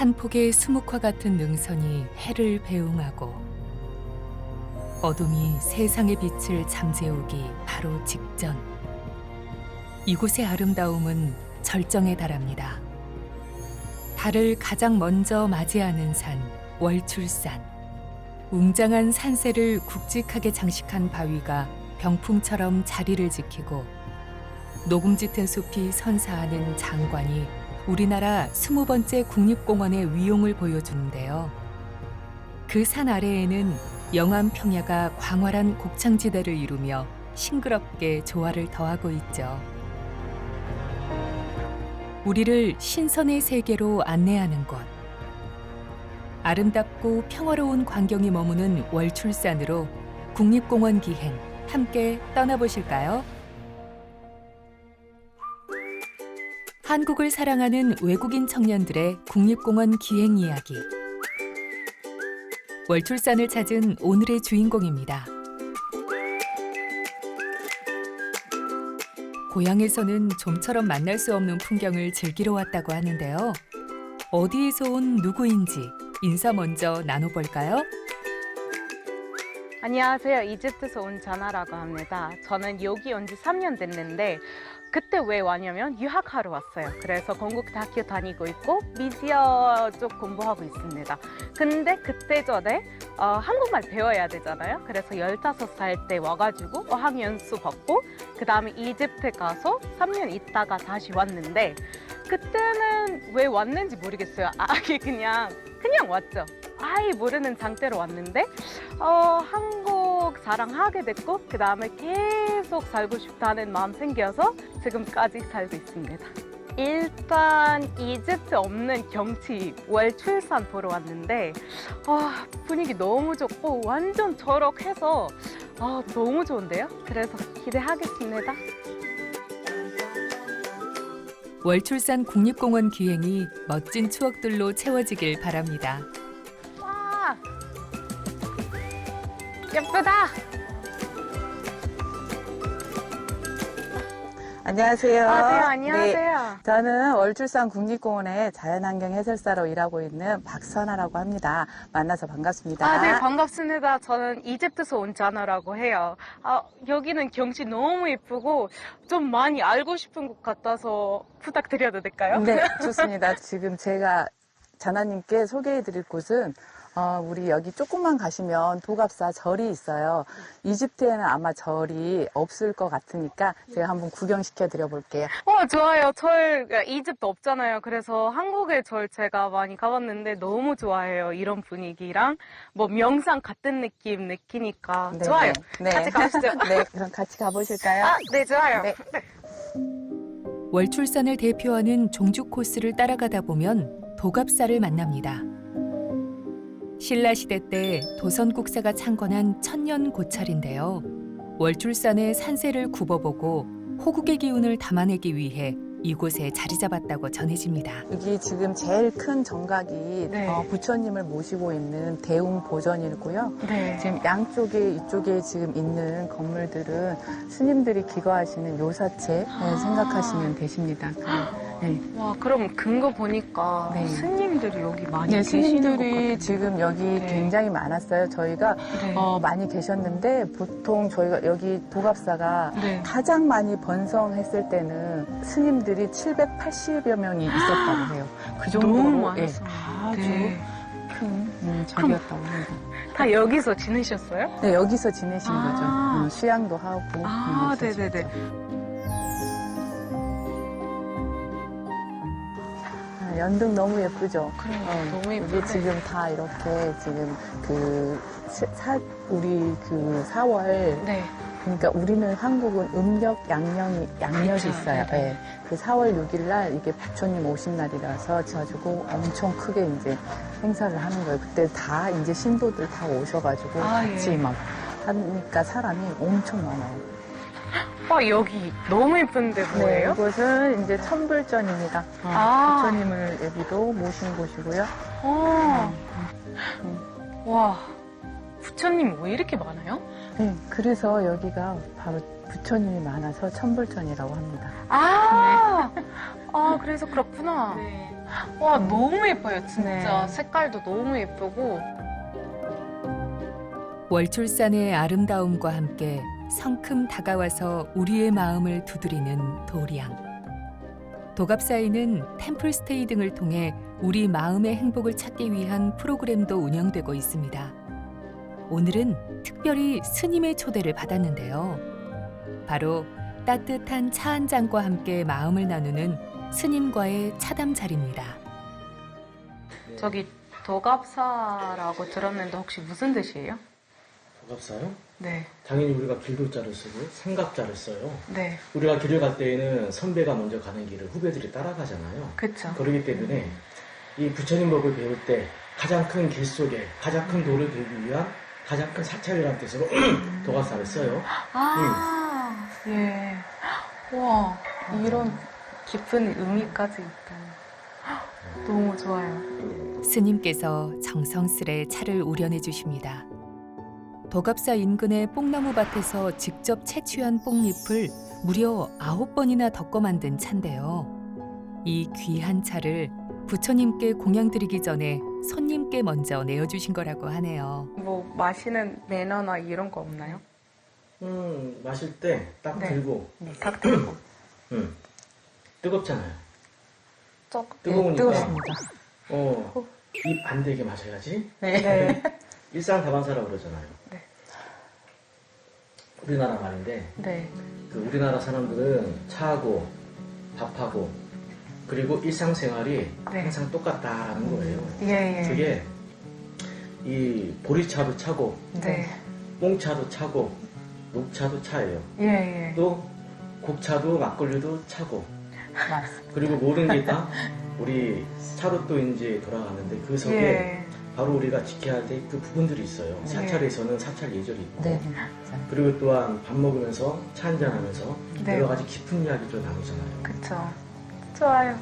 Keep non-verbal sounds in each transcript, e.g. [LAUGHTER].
한 폭의 수묵화 같은 능선이 해를 배웅하고 어둠이 세상의 빛을 잠재우기 바로 직전 이곳의 아름다움은 절정에 달합니다. 달을 가장 먼저 맞이하는 산 월출산 웅장한 산세를 굵직하게 장식한 바위가 병풍처럼 자리를 지키고 녹음 짙은 숲이 선사하는 장관이 우리나라 스무 번째 국립공원의 위용을 보여주는데요. 그 산 아래에는 영암 평야가 광활한 곡창지대를 이루며 싱그럽게 조화를 더하고 있죠. 우리를 신선의 세계로 안내하는 곳. 아름답고 평화로운 광경이 머무는 월출산으로 국립공원 기행 함께 떠나보실까요? 한국을 사랑하는 외국인 청년들의 국립공원 기행 이야기. 월출산을 찾은 오늘의 주인공입니다. 고향에서는 좀처럼 만날 수 없는 풍경을 즐기러 왔다고 하는데요. 어디에서 온 누구인지 인사 먼저 나눠볼까요? 안녕하세요. 이집트에서 온 자나라고 합니다. 저는 여기 온 지 3년 됐는데 그때 왜 왔냐면 유학하러 왔어요. 그래서 건국 대학교 다니고 있고 미디어 쪽 공부하고 있습니다. 근데 그때 전에 어, 한국말 배워야 되잖아요. 그래서 15살 때 와가지고 어학연수 받고 그 다음에 이집트 가서 3년 있다가 다시 왔는데 그때는 왜 왔는지 모르겠어요. 아예 그냥 그냥 왔죠. 아예 모르는 상태로 왔는데 어, 한국 사랑하게 됐고 그 다음에 계속 살고 싶다는 마음 생겨서 지금까지 살고 있습니다. 일단 이집트 없는 경치 월출산 보러 왔는데 아, 분위기 너무 좋고 완전 초록해서 아, 너무 좋은데요? 그래서 기대하겠습니다. 월출산 국립공원 기행이 멋진 추억들로 채워지길 바랍니다. 예쁘다. 안녕하세요. 아, 네, 네, 안녕하세요. 저는 월출산 국립공원의 자연환경 해설사로 일하고 있는 박선아라고 합니다. 만나서 반갑습니다. 아, 네, 반갑습니다. 저는 이집트에서 온 자나라고 해요. 아, 여기는 경치 너무 예쁘고 좀 많이 알고 싶은 곳 같아서 부탁드려도 될까요? 네, [LAUGHS] 좋습니다. 지금 제가 자나님께 소개해 드릴 곳은 어, 우리 여기 조금만 가시면 도갑사 절이 있어요. 이집트에는 아마 절이 없을 것 같으니까 제가 한번 구경시켜 드려 볼게요. 어, 좋아요. 절 이집트 없잖아요. 그래서 한국의 절 제가 많이 가봤는데 너무 좋아해요. 이런 분위기랑 뭐 명상 같은 느낌 느끼니까 네, 좋아요. 네. 같이 가보시죠. [LAUGHS] 네, 그럼 같이 가보실까요? 아, 네, 좋아요. 네. 월출산을 대표하는 종주 코스를 따라가다 보면 도갑사를 만납니다. 신라 시대 때 도선국사가 창건한 천년 고찰인데요. 월출산의 산세를 굽어보고 호국의 기운을 담아내기 위해 이곳에 자리 잡았다고 전해집니다. 여기 지금 제일 큰 정각이 네. 어, 부처님을 모시고 있는 대웅 보전이고요. 네. 지금 양쪽에 이쪽에 지금 있는 건물들은 스님들이 기거하시는 요사체 아. 생각하시면 되십니다. 그, [LAUGHS] 네. 와, 그럼 근거 보니까 네. 스님들이 여기 많이 네, 계시는 것 스님들이. 지금 여기 네. 굉장히 많았어요. 저희가 네. 어, 많이 계셨는데 보통 저희가 여기 도갑사가 네. 가장 많이 번성했을 때는 스님들이 780여 명이 있었다고 해요. 그 정도로 예. 아주 네. 큰 음, 절이었다고 합니다. 다 여기서 지내셨어요? 네, 여기서 지내신 아. 거죠. 음, 수양도 하고. 아, 음. 네네네. 연등 너무 예쁘죠? 그러니까 어, 너무 이게 예쁜데. 지금 다 이렇게 지금 그 시- 사, 우리 그 4월 네. 그러니까 우리는 한국은 음력 양력이 양력이 있어요. 네네. 예. 그 4월 6일 날 이게 부처님 오신 날이라서 가지고 엄청 크게 이제 행사를 하는 거예요. 그때 다 이제 신도들 다 오셔 가지고 아, 같이 예. 막 하니까 사람이 엄청 많아요. 와, 여기 너무 예쁜데 뭐예요? 네, 이곳은 이제 천불전입니다. 어, 아. 부처님을 여기도 모신 곳이고요. 어. 음. 와, 부처님 왜 이렇게 많아요? 네, 그래서 여기가 바로 부처님이 많아서 천불전이라고 합니다. 아, 아 그래서 그렇구나. 네. 와 너무 예뻐요 진짜 네. 색깔도 너무 예쁘고 월출산의 아름다움과 함께 성큼 다가와서 우리의 마음을 두드리는 도량. 도갑사에는 템플스테이 등을 통해 우리 마음의 행복을 찾기 위한 프로그램도 운영되고 있습니다. 오늘은 특별히 스님의 초대를 받았는데요. 바로 따뜻한 차 한 잔과 함께 마음을 나누는 스님과의 차담 자리입니다. 저기 도갑사라고 들었는데 혹시 무슨 뜻이에요? 도갑사요? 네, 당연히 우리가 길도자를 쓰고 삼갑자를 써요. 네, 우리가 길을 갈 때에는 선배가 먼저 가는 길을 후배들이 따라가잖아요. 그쵸. 그렇기 때문에 이 부처님 법을 배울 때 가장 큰 길 속에 가장 큰 도를 배우기 위한 가장 큰 사찰이라는 뜻으로 [CLEARS THROAT] 도갑사를 써요. 아, 예. 와, 이런 깊은 의미까지 있다. 너무 좋아요. 스님께서 정성스레 차를 우려내 주십니다. 도갑사 인근의 뽕나무 밭에서 직접 채취한 뽕잎을 무려 아홉 번이나 덮어 만든 차인데요. 이 귀한 차를 부처님께 공양드리기 전에 손님께 먼저 내어주신 거라고 하네요. 뭐 마시는 매너나 이런 거 없나요? 음, 마실 때 딱 네. 들고, 네, 딱 들고. [CLEARS THROAT] 음, 뜨겁잖아요. 조금. 뜨거우니까, 뜨겁습니다. 어, 입안 되게 마셔야지. 네. [LAUGHS] 일상 다반사라고 그러잖아요. 네. 우리나라 말인데, 네. 그 우리나라 사람들은 차하고 밥하고 그리고 일상생활이 네. 항상 똑같다라는 거예요. 예, 예. 그게 이 보리차도 차고 네. 뽕차도 차고 녹차도 차예요. 예, 예. 또 곡차도 막걸리도 차고. 그리고 모든 게 다 [LAUGHS] 우리 차로 또 이제 돌아가는데 그 속에 예. 바로 우리가 지켜야 될 그 부분들이 있어요. 네. 사찰에서는 사찰 예절이 있고 네. 그리고 또한 밥 먹으면서 차 한잔 하면서 네. 여러 가지 깊은 이야기도 나누잖아요. 그쵸. 좋아요.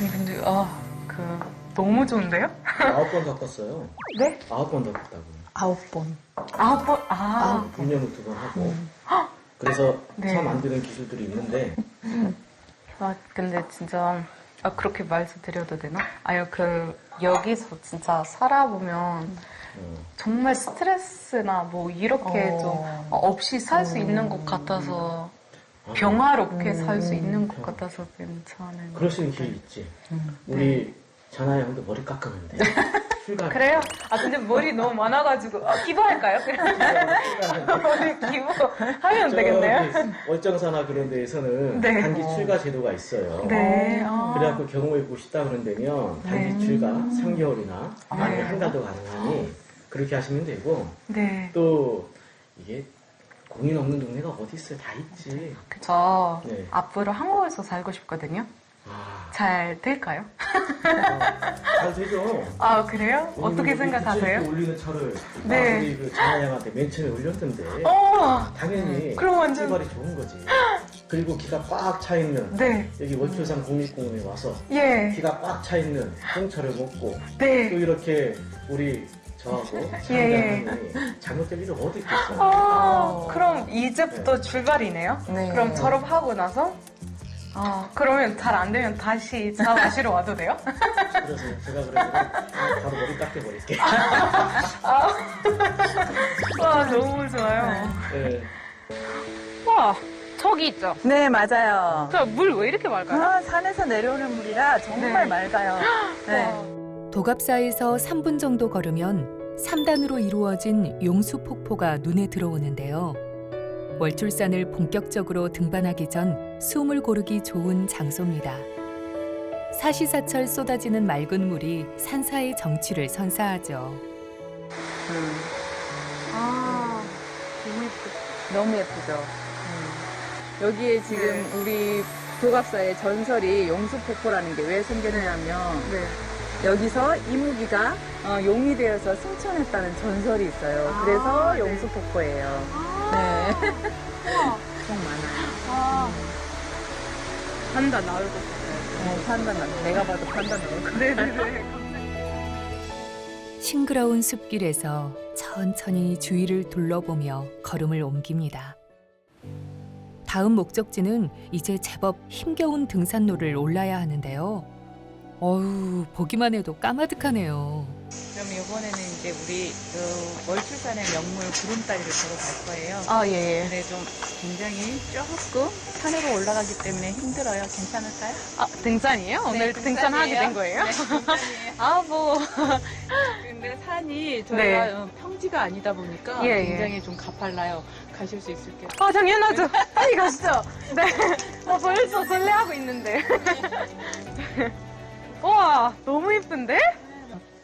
아니, 근데, 아, 그, 너무 좋은데요? 아홉 번 덮었어요. 네? 아홉 번 덮었다고. 아홉 번. 아, 뭐, 아. 분명을 두 번 하고. 음. 그래서 네. 차 만드는 기술들이 있는데 아, 근데 진짜, 아, 그렇게 말씀드려도 되나? 아유, 그, 여기서 진짜 살아보면 어, 정말 스트레스나 뭐 이렇게 어. 좀 없이 살수 음. 있는 것 같아서 아, 평화롭게 음. 살수 있는 것 같아서 괜찮은. 그럴 수 있는 길이 있지. 음. 우리 자나 형도 머리 깎으면 돼. [LAUGHS] 출가. 그래요? 아, 근데 머리 너무 많아가지고, 아, 기부할까요? [LAUGHS] 머리 기부하면 되겠네요? 월정사나 그런 데에서는 네. 단기 어. 출가 제도가 있어요. 네. 어. 아. 그래갖고 경험해 보고 싶다 그런다면 단기 네. 출가 3개월이나 아니면 네. 한 달도 가능하니 그렇게 하시면 되고 네. 또 이게 공인 없는 동네가 어디 있어요? 다 있지. 저 네. 앞으로 한국에서 살고 싶거든요. 아, 잘 될까요? 잘 되죠. [LAUGHS] 아, 그래요? 어떻게 생각하세요? 올리는 차를 네. 네. 우리 그 자나 양한테 맨 처음에 올렸던데 어! 당연히 그럼 완전- 출발이 좋은 거지. 그리고 기가 꽉 차 있는 네. 여기 월초산 국립공원에 와서 예. 기가 꽉 차 있는 뽕차를 먹고 또 네. 이렇게 우리 저하고 예, 잘못될 일은 어디 있겠어요. 아, 어. 그럼 이제부터 출발이네요? 네. 그럼 졸업하고 나서? 아, 그러면 잘 안 되면 다시 차 마시러 [LAUGHS] 와도 돼요? 그래서 제가 그래서 바로 머리 깎여버릴게. [LAUGHS] 와, 너무 좋아요. 네. 와, 저기 있죠? 네, 맞아요. 저 물 왜 이렇게 맑아요? 아, 산에서 내려오는 물이라 정말 네. 맑아요. [GASPS] 네. 도갑사에서 3분 정도 걸으면 3단으로 이루어진 용수 폭포가 눈에 들어오는데요. 월출산을 본격적으로 등반하기 전 숨을 고르기 좋은 장소입니다. 사시사철 쏟아지는 맑은 물이 산사의 정취를 선사하죠. 아, 너무 예쁘다. 너무 예쁘죠. 음. 여기에 지금 우리 도갑사의 전설이 용수폭포라는 게 왜 생겼냐면 네. 여기서 이무기가 어, 용이 되어서 승천했다는 전설이 있어요. 아, 그래서 네. 용수폭포예요. 아, 네. 엄청 많아요. 아. 판다 나올 것 같아요. 어, 판단 나 내가 봐도 판단 나올 거 네네네. 싱그러운 숲길에서 천천히 주위를 둘러보며 걸음을 옮깁니다. 다음 목적지는 이제 제법 힘겨운 등산로를 올라야 하는데요. 어우, 보기만 해도 까마득하네요. 그럼 이번에는 이제 우리 그 월출산의 명물 구름다리를 걸어 갈 거예요. 아, 예, 예. 근데 좀 굉장히 조금 산으로 올라가기 때문에 힘들어요. 괜찮을까요? 아, 등산이에요? 오늘 네, 등산하게 등산이에요. 된 거예요? 네, 등산이에요. [LAUGHS] 아, 뭐. 근데 산이 저희가 네. 어, 평지가 아니다 보니까 예, 예. 굉장히 좀 가팔라요. 가실 수 있을게요. 아, 당연하죠. [LAUGHS] 빨리 가시죠. 네. 아, 벌써 설레하고 있는데. [LAUGHS] 와, 너무 예쁜데?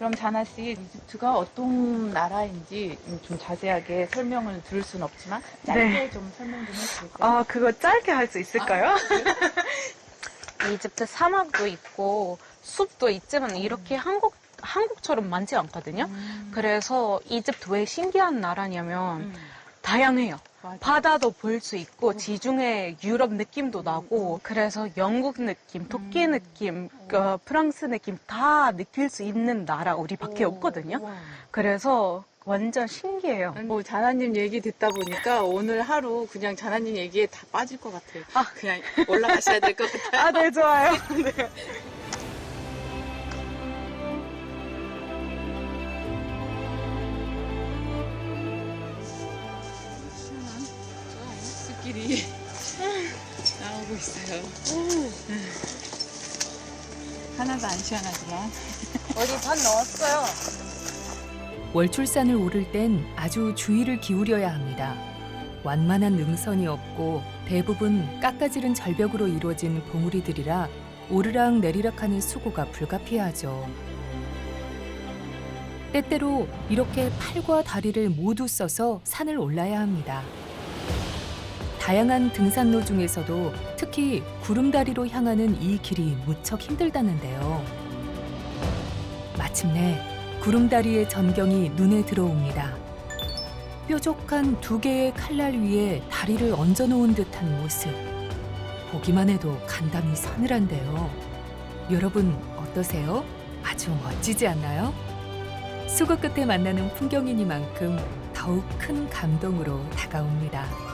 그럼 자나 씨 이집트가 어떤 나라인지 좀 자세하게 설명을 들을 수는 없지만 짧게 네. 좀 설명 좀 해주실까요? 아, 그거 짧게 할 수 있을까요? 아, [LAUGHS] 이집트 사막도 있고 숲도 있지만 음. 이렇게 한국 한국처럼 많지 않거든요. 그래서 이집트 왜 신기한 나라냐면 음, 다양해요. 맞아. 바다도 볼 수 있고 음. 지중해 유럽 느낌도 나고 그래서 영국 느낌, 터키 음. 느낌, 그 프랑스 느낌 다 느낄 수 있는 나라 우리밖에 오, 없거든요. 그래서 완전 신기해요. 뭐 자나님 얘기 듣다 보니까 오늘 하루 그냥 자나님 얘기에 다 빠질 것 같아요. 아. 그냥 올라가셔야 될 것 같아요. 아, 네, 좋아요. 숲 [LAUGHS] 나오고 있어요. 하나도 안 시원하지만. [LAUGHS] 어디 반 넣었어요. 월출산을 오를 땐 아주 주의를 기울여야 합니다. 완만한 능선이 없고 대부분 깎아지른 절벽으로 이루어진 봉우리들이라 오르락 내리락하는 수고가 불가피하죠. 때때로 이렇게 팔과 다리를 모두 써서 산을 올라야 합니다. 다양한 등산로 중에서도 특히 구름다리로 향하는 이 길이 무척 힘들다는데요. 마침내 구름다리의 전경이 눈에 들어옵니다. 뾰족한 두 개의 칼날 위에 다리를 얹어 놓은 듯한 모습. 보기만 해도 간담이 서늘한데요. 여러분 어떠세요? 아주 멋지지 않나요? 수고 끝에 만나는 풍경이니만큼 더욱 큰 감동으로 다가옵니다.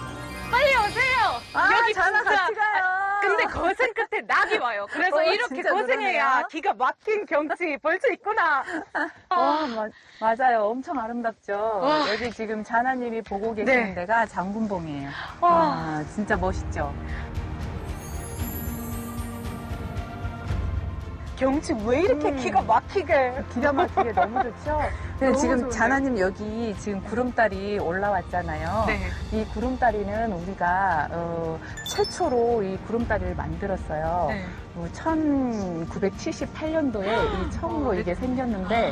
아, 진짜- 같이 가요. 근데 고생 끝에 낙이 와요. 그래서 어, 이렇게 진짜 고생해야 그러네요. 기가 막힌 경치 볼 수 있구나. 와, 마- 맞아요. 엄청 아름답죠. 와. 여기 지금 자나님이 보고 계시는 네. 데가 장군봉이에요. 와. 와, 진짜 멋있죠. 경치 왜 이렇게 음. 기가 막히게. 기가 막히게 너무 좋죠. 근데 너무 지금 좋은데요? 자나님 여기 지금 구름다리 올라왔잖아요. 네. 이 구름다리는 우리가 어, 최초로 이 구름다리를 만들었어요. 네. 1978년도에 이 [GASPS] 처음으로 어, 이게 생겼는데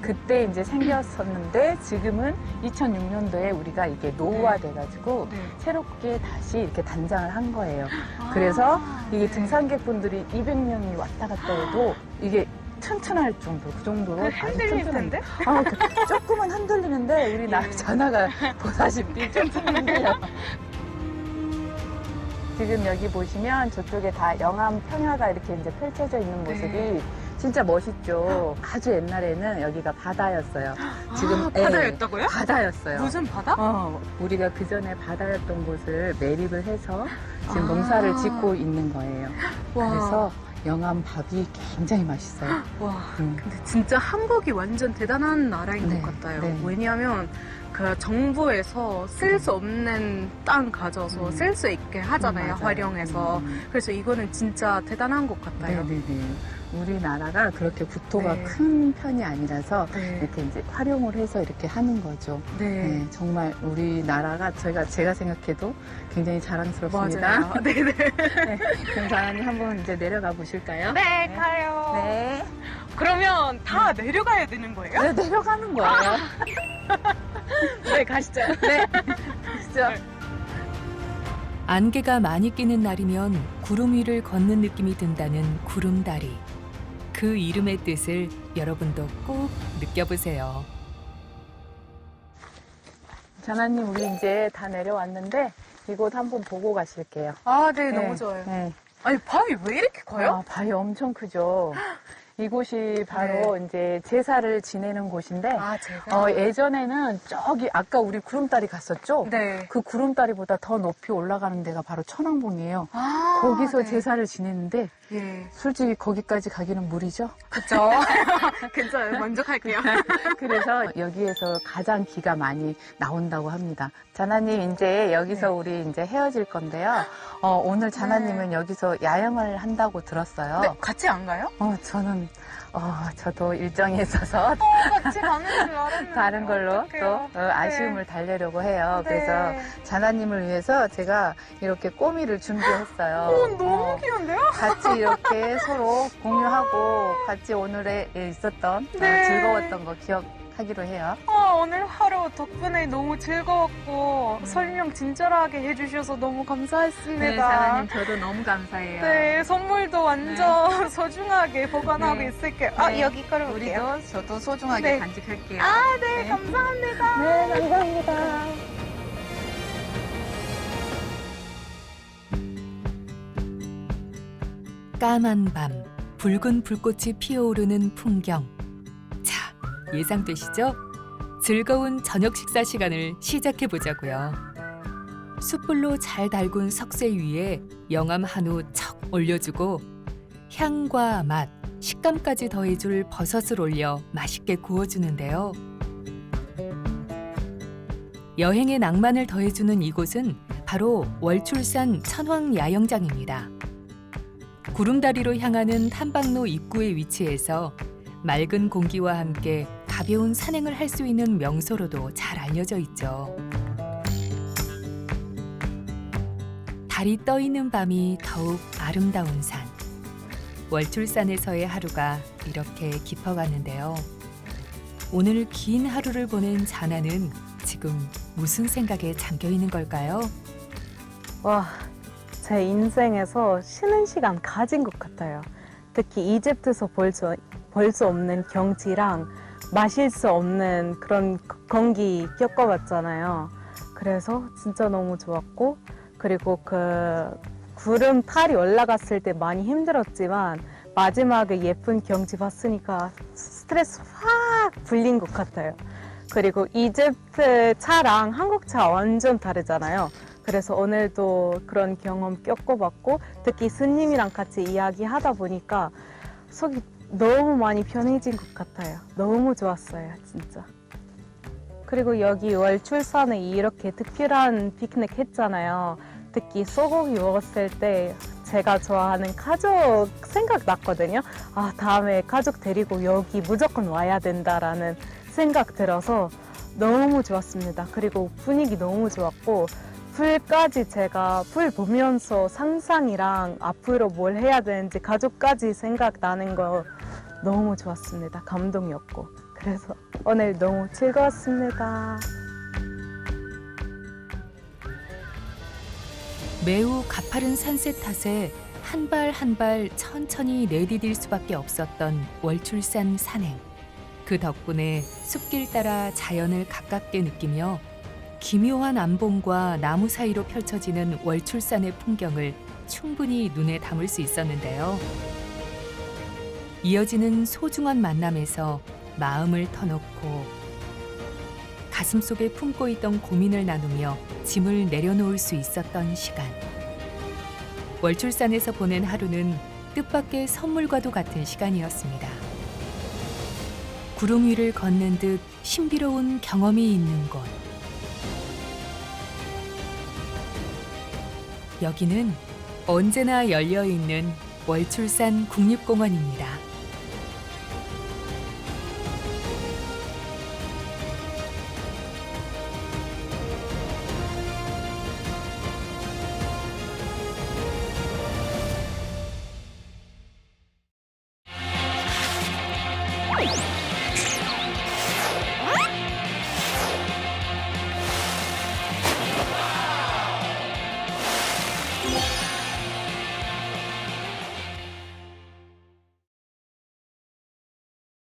그때 이제 생겼었는데 지금은 2006년도에 우리가 이게 노후화돼가지고 네. 새롭게 다시 이렇게 단장을 한 거예요. 그래서 이게 네. 등산객분들이 200명이 왔다 갔다 해도 이게 튼튼할 정도, 그 정도로 흔들릴 텐데? 아, 그 조금은 흔들리는데 우리 나 예. 전화가 보다시피 좀 흔들려요. 지금 여기 보시면 저쪽에 다 영암 평야가 이렇게 이제 펼쳐져 있는 모습이 네. 진짜 멋있죠. 아주 옛날에는 여기가 바다였어요. 지금 아, 예, 바다였다고요? 바다였어요. 무슨 바다? 어, 우리가 그 전에 바다였던 곳을 매립을 해서 지금 아. 농사를 짓고 있는 거예요. 와. 그래서 영암 밥이 굉장히 맛있어요. [GASPS] 와. 음. 근데 진짜 한국이 완전 대단한 나라인 네, 것 같아요. 네. 왜냐하면 그 정부에서 쓸 수 없는 땅 가져서 음. 쓸수 있게 하잖아요. 맞아요. 활용해서. 음. 그래서 이거는 진짜 대단한 것 같아요. 네네네. 우리나라가 그렇게 국토가 네. 큰 편이 아니라서 네. 이렇게 이제 활용을 해서 이렇게 하는 거죠. 네. 네, 정말 우리나라가 저희가 제가 생각해도 굉장히 자랑스럽습니다. 맞아요. 네네. [LAUGHS] 네, 그럼 자나님 한번 이제 내려가 보실까요? 네, 가요. 네. 그러면 다 내려가야 되는 거예요? 네, 내려가는 거예요. [LAUGHS] [LAUGHS] 네, 가시죠. 네. 가시죠. 안개가 많이 끼는 날이면 구름 위를 걷는 느낌이 든다는 구름다리. 그 이름의 뜻을 여러분도 꼭 느껴보세요. 자나님, 우리 이제 다 내려왔는데 이곳 한번 보고 가실게요. 아, 네, 너무 좋아요. 네. 아니, 밤이 왜 이렇게 커요? 아, 바위 엄청 크죠. 이곳이 바로 이제 제사를 지내는 곳인데 아, 제가. 어, 예전에는 저기 아까 우리 구름다리 갔었죠? 네. 그 구름다리보다 더 높이 올라가는 데가 바로 천왕봉이에요. 아, 거기서 네. 제사를 지냈는데 예. 솔직히 거기까지 가기는 무리죠. 그쵸. [LAUGHS] 괜찮아요. 만족할게요. [LAUGHS] 그래서 여기에서 가장 기가 많이 나온다고 합니다. 자나님 이제 여기서 우리 이제 헤어질 건데요. 어, 오늘 자나님은 여기서 야영을 한다고 들었어요. 네, 같이 안 가요? 어, 저는 어, 저도 일정이 있어서 같이 가는 줄 알았는데. 다른 걸로 어떡해요. 또 어, 아쉬움을 달래려고 해요. 네. 그래서 자나님을 위해서 제가 이렇게 꼬미를 준비했어요. [LAUGHS] 어, 너무 어, 귀여운데요? 같이 이렇게 [LAUGHS] 서로 공유하고 같이 오늘에 있었던 어, 네. 즐거웠던 거 기억 하기로 해요. 어, 오늘 하루 덕분에 너무 즐거웠고 설명 친절하게 해주셔서 너무 감사했습니다. 저도 너무 감사해요. 네, 선물도 완전 [LAUGHS] 소중하게 보관하고 네. 있을게요. 아, 네. 여기 걸어볼게요. 우리도 저도 소중하게 네. 간직할게요. 아, 네, 감사합니다. 네, 감사합니다. 까만 밤, 붉은 불꽃이 피어오르는 풍경. 자, 예상되시죠? 즐거운 저녁 식사 시간을 시작해 보자고요. 숯불로 잘 달군 석쇠 위에 영암 한우 척 올려주고 향과 맛, 식감까지 더해줄 버섯을 올려 맛있게 구워주는데요. 여행의 낭만을 더해주는 이곳은 바로 월출산 천황 야영장입니다. 구름다리로 향하는 탐방로 입구에 위치해서 맑은 공기와 함께 가벼운 산행을 할 수 있는 명소로도 잘 알려져 있죠. 달이 떠 있는 밤이 더욱 아름다운 산. 월출산에서의 하루가 이렇게 깊어갔는데요. 오늘 긴 하루를 보낸 자나는 지금 무슨 생각에 잠겨 있는 걸까요? 와, 제 인생에서 쉬는 시간 가진 것 같아요. 특히 이집트에서 볼 수, 볼 수 없는 경치랑 마실 수 없는 그런 공기 겪어봤잖아요. 그래서 진짜 너무 좋았고, 그리고 그 구름 탈이 올라갔을 때 많이 힘들었지만, 마지막에 예쁜 경치 봤으니까 스트레스 확 풀린 것 같아요. 그리고 이집트 차랑 한국 차 완전 다르잖아요. 그래서 오늘도 그런 경험 겪어봤고 특히 스님이랑 같이 이야기하다 보니까 속이 너무 많이 편해진 것 같아요. 너무 좋았어요, 진짜. 그리고 여기 월 출산에 이렇게 특별한 피크닉 했잖아요. 특히 소고기 먹었을 때 제가 좋아하는 가족 생각났거든요. 아, 다음에 가족 데리고 여기 무조건 와야 된다라는 생각 들어서 너무 좋았습니다. 그리고 분위기 너무 좋았고 풀까지 제가 풀 보면서 상상이랑 앞으로 뭘 해야 되는지 가족까지 생각나는 거 너무 좋았습니다. 감동이었고. 그래서 오늘 너무 즐거웠습니다. 매우 가파른 산세 탓에 한 발 한 발 천천히 내디딜 수밖에 없었던 월출산 산행. 그 덕분에 숲길 따라 자연을 가깝게 느끼며 기묘한 암봉과 나무 사이로 펼쳐지는 월출산의 풍경을 충분히 눈에 담을 수 있었는데요. 이어지는 소중한 만남에서 마음을 터놓고 가슴 속에 품고 있던 고민을 나누며 짐을 내려놓을 수 있었던 시간. 월출산에서 보낸 하루는 뜻밖의 선물과도 같은 시간이었습니다. 구름 위를 걷는 듯 신비로운 경험이 있는 곳. 여기는 언제나 열려 있는 월출산 국립공원입니다.